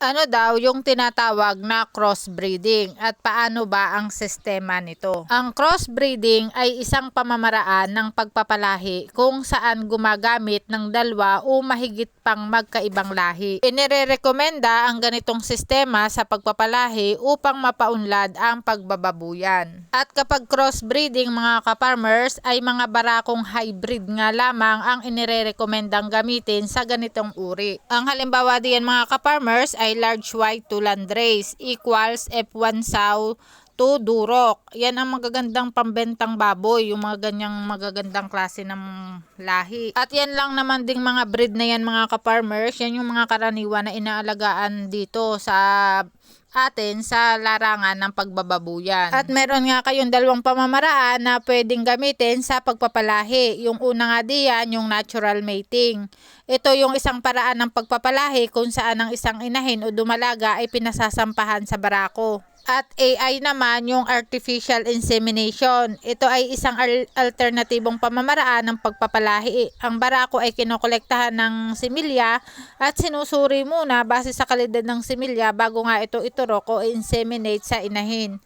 Ano daw yung tinatawag na crossbreeding at paano ba ang sistema nito? Ang crossbreeding ay isang pamamaraan ng pagpapalahi kung saan gumagamit ng dalawa o mahigit pang magkaibang lahi. Inirerekomenda ang ganitong sistema sa pagpapalahi upang mapaunlad ang pagbababuyan. At kapag crossbreeding mga kaparmers ay mga barakong hybrid nga lamang ang inirerekomendang gamitin sa ganitong uri. Ang halimbawa diyan mga kaparmers ay large white to landrace equals F1 sow to durok. Yan ang magagandang pambentang baboy, yung mga ganyang magagandang klase ng lahi. At yan lang naman ding mga breed na yan mga kaparmers, yan yung mga karaniwan na inaalagaan dito sa atin sa larangan ng pagbababuyan. At meron nga kayong dalawang pamamaraan na pwedeng gamitin sa pagpapalahi. Yung una nga diyan, yung natural mating. Ito yung isang paraan ng pagpapalahi kung saan ang isang inahin o dumalaga ay pinasasampahan sa barako. At AI naman yung artificial insemination. Ito ay isang al- alternatibong pamamaraan ng pagpapalahi. Ang barako ay kinokolektahan ng similya at sinusuri muna base sa kalidad ng similya bago nga ito iturok o inseminate sa inahin.